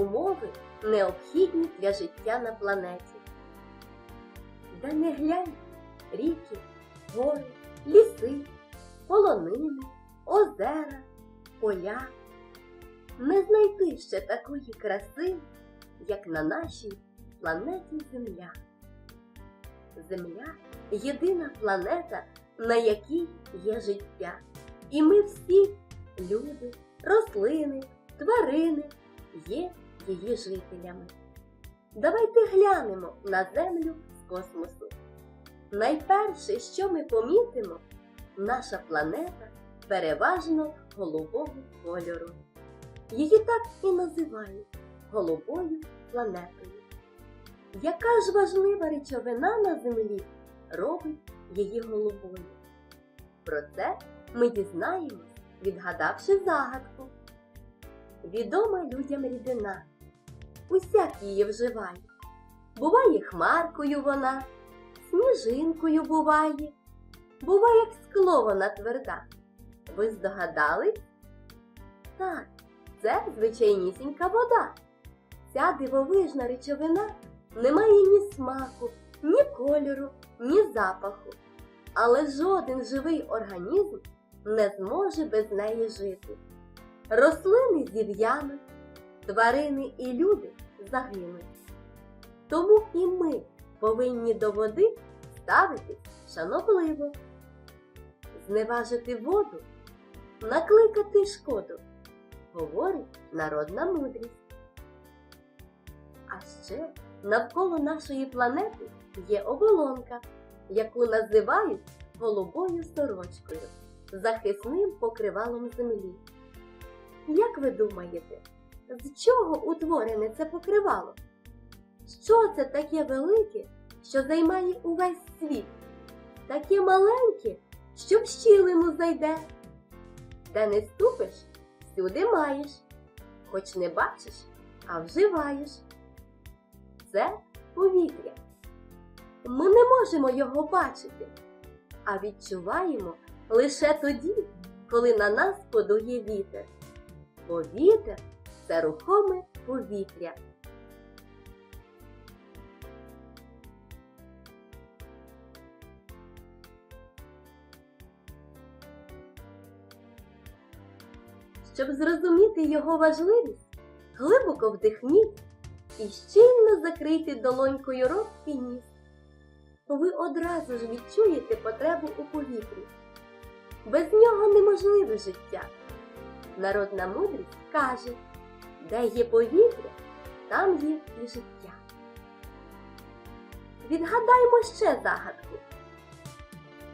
умови, необхідні для життя на планеті. Де не глянь, ріки, гори, ліси, полонини, озера, поля. Не знайти ще такої краси, як на нашій планеті Земля. Земля єдина планета, на якій є життя. І ми всі люди, рослини, тварини є її жителями. Давайте глянемо на Землю з космосу. Найперше, що ми помітимо, наша планета переважно голубого кольору. Її так і називають голубою планетою. Яка ж важлива речовина на Землі робить її голубою? Про це ми дізнаємось, відгадавши загадку. Відома людям рідина, усяк її вживає. Буває хмаркою вона, сніжинкою буває, буває, як скло вона тверда. Ви здогадались? Так, це звичайнісінька вода. Ця дивовижна речовина не має ні смаку, ні кольору, ні запаху. Але жоден живий організм не зможе без неї жити. Рослини зів'януть, тварини і люди загинуть. Тому і ми повинні до води ставитись шанобливо, зневажити воду, накликати шкоду, говорить народна мудрість. А ще навколо нашої планети є оболонка, яку називають голубою сорочкою, захисним покривалом землі. Як ви думаєте, з чого утворене це покривало? Що це таке велике, що займає увесь світ? Таке маленьке, що в щілину зайде. Де не ступиш, всюди маєш, хоч не бачиш, а вживаєш. Це повітря. Ми не можемо його бачити, а відчуваємо лише тоді, коли на нас подує вітер. Бо вітер це рухоме повітря. Щоб зрозуміти його важливість, глибоко вдихніть і щільно закрийте долонькою рот і ніс. Ви одразу ж відчуєте потребу у повітрі. Без нього неможливе життя. Народна мудрість каже, де є повітря, там є і життя. Відгадаймо ще загадку.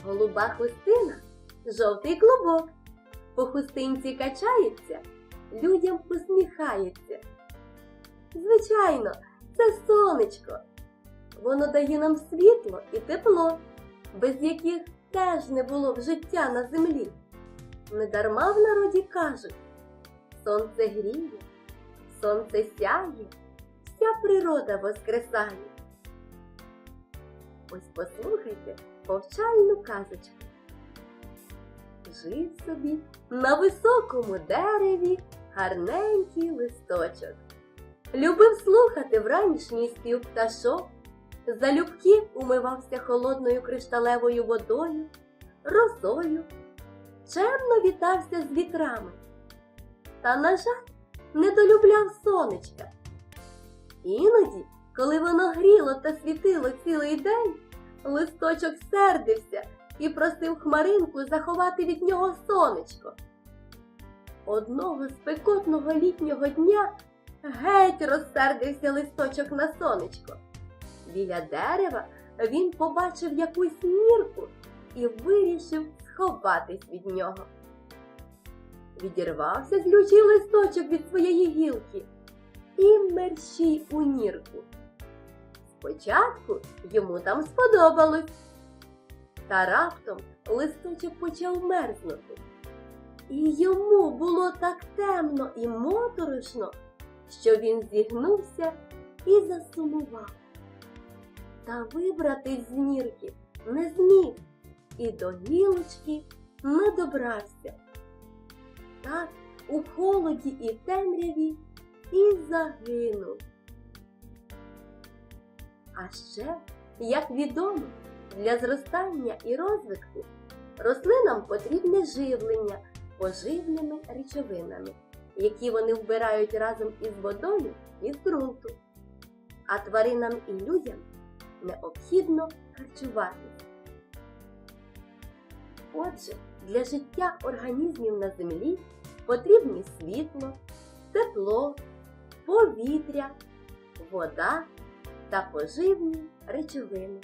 Голуба хустина, жовтий клубок, по хустинці качається, людям посміхається. Звичайно, це сонечко. Воно дає нам світло і тепло, без яких теж не було б життя на землі. Недарма в народі кажуть, сонце гріє, сонце сяє, вся природа воскресає. Ось послухайте повчальну казочку. Жив собі на високому дереві гарненький листочок. Любив слухати вранішній спів пташок, залюбки умивався холодною кришталевою водою, росою, чемно вітався з вітрами. Та, на жаль, недолюбляв сонечка. Іноді, коли воно гріло та світило цілий день, листочок сердився і просив хмаринку заховати від нього сонечко. Одного спекотного літнього дня геть розсердився листочок на сонечко. Біля дерева він побачив якусь нірку і вирішив сховатись від нього. Відірвався злючий листочок від своєї гілки і мерщій у нірку. Спочатку йому там сподобалось, та раптом листочок почав мерзнути. І йому було так темно і моторошно, що він зігнувся і засумував. Та вибратись з нірки не зміг і до гілочки не добрався. Так у холоді і темряві і загинув. А ще, як відомо, для зростання і розвитку рослинам потрібне живлення поживними речовинами, які вони вбирають разом із водою із ґрунту. А тваринам і людям необхідно харчуватися. Отже, для життя організмів на землі потрібні світло, тепло, повітря, вода та поживні речовини.